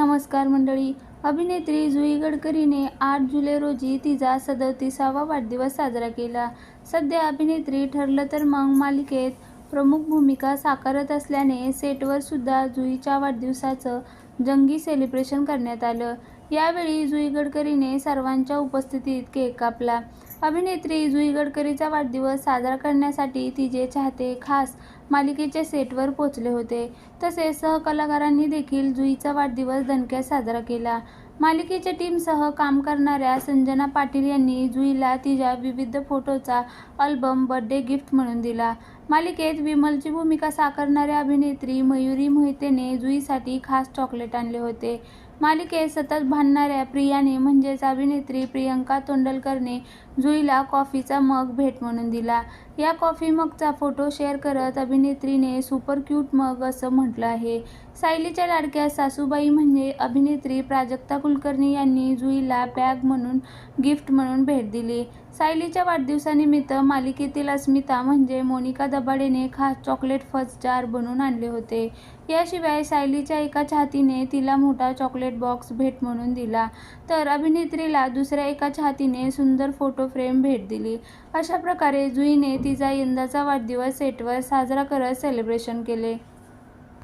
नमस्कार मंडळी. अभिनेत्री जुई गडकरीने आठ जुलै रोजी तिचा सदतीसावा वाढदिवस साजरा केला. सध्या अभिनेत्री ठरलं तर मग मालिकेत प्रमुख भूमिका साकारत असल्याने सेटवर सुद्धा जुईच्या वाढदिवसाचं जंगी सेलिब्रेशन करण्यात आलं. यावेळी जुई गडकरीने सर्वांच्या उपस्थितीत केक कापला. अभिनेत्री जुई गडकरीचा वाढदिवस साजरा करण्यासाठी तिचे चाहते खास मालिकेच्या सेटवर पोचले होते. तसेच सहकलाकारांनी देखील जुईचा वाढदिवस दणक्यात साजरा केला. मालिकेच्या टीमसह काम करणाऱ्या संजना पाटील यांनी जुईला तिच्या विविध फोटोचा अल्बम बर्थडे गिफ्ट म्हणून दिला. मालिकेत विमलची भूमिका साकारणाऱ्या अभिनेत्री मयुरी मोहितेने जुईसाठी खास चॉकलेट आणले होते. मालिकेत सतत भांडणाऱ्या प्रियाने म्हणजेच अभिनेत्री प्रियंका तोंडलकरने जुईला कॉफीचा मग भेट म्हणून दिला. या कॉफी मगचा फोटो शेअर करत अभिनेत्रीने सुपर क्यूट मग असं म्हटलं आहे. सायलीच्या लाडक्या सासूबाई म्हणजे अभिनेत्री प्राजक्ता कुलकर्णी यांनी जुईला बॅग म्हणून गिफ्ट म्हणून भेट दिली. सायलीच्या वाढदिवसानिमित्त मालिकेतील अस्मिता म्हणजे मोनिका दबाडेने खास चॉकलेट फज जार बनवून आणले होते. याशिवाय सायलीच्या एका चाहतीने तिला मोठा चॉकलेट बॉक्स भेट म्हणून दिला. तर अभिनेत्रीला दुसऱ्या एका चाहतीने सुंदर फोटो फ्रेम भेट दिली. अशा प्रकारे जुईने ती तिचा यंदाचा वाढदिवस सेटवर साजरा करत सेलिब्रेशन केले.